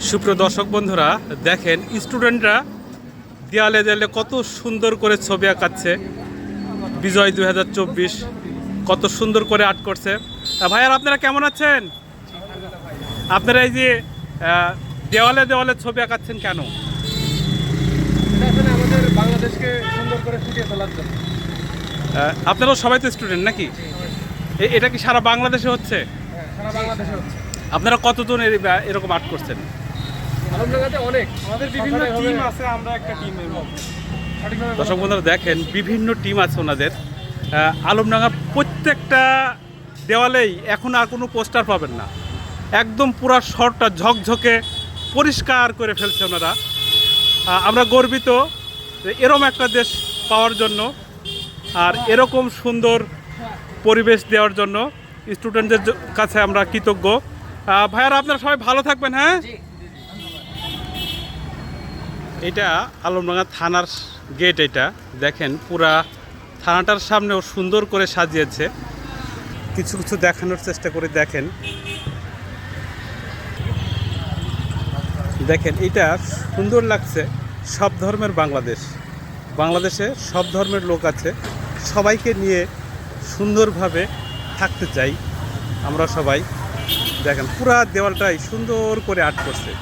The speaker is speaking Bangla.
সুপ্রিয় দর্শক বন্ধুরা দেখেন স্টুডেন্টরা দেয়ালে দেয়ালে কত সুন্দর করে ছবি আঁকাচ্ছে। বিজয় দু হাজার চব্বিশ কত সুন্দর করে আর্ট করছে। আহ, ভাইয়ার আপনারা কেমন আছেন? আপনারা এই যে দেওয়ালে দেওয়ালে ছবি আঁকাচ্ছেন কেন? আমাদের বাংলাদেশকে সুন্দর করে ফুটিয়ে তোলার জন্য আপনারাও সবাই তো স্টুডেন্ট নাকি? এটা কি সারা বাংলাদেশে হচ্ছে? হ্যাঁ সারা বাংলাদেশে হচ্ছে। আপনারা কতজন এর- এরকম আর্ট করছেন? অনেক। আমাদের বিভিন্ন টিম আছে আমরা একটা টিমের মধ্যে। দর্শক বন্ধুরা দেখেন বিভিন্ন টিম আছে ওনাদের। আহ, আলমডাঙ্গা প্রত্যেকটা দেওয়ালেই এখন আর কোনো পোস্টার পাবেন না। একদম পুরা শহরটা ঝকঝকে পরিষ্কার করে ফেলছে ওনারা। আমরা গর্বিত যে এরম একটা দেশ পাওয়ার জন্য আর এরকম সুন্দর পরিবেশ দেওয়ার জন্য। স্টুডেন্টদের কাছে আমরা কৃতজ্ঞ। ভাইয়ারা আপনারা সবাই ভালো থাকবেন হ্যাঁ? এটা আলমডাঙ্গা থানার গেট এটা। দেখেন, পুরা থানাটার সামনেও সুন্দর করে সাজিয়েছে। কিছু কিছু দেখানোর চেষ্টা করে দেখেন। দেখেন, এটা সুন্দর লাগছে। সব ধর্মের বাংলাদেশ। বাংলাদেশে সব ধর্মের লোক আছে। সবাইকে নিয়ে সুন্দরভাবে থাকতে চাই আমরা সবাই। দেখেন, পুরা দেওয়ালটাই সুন্দর করে আর্ট করছে।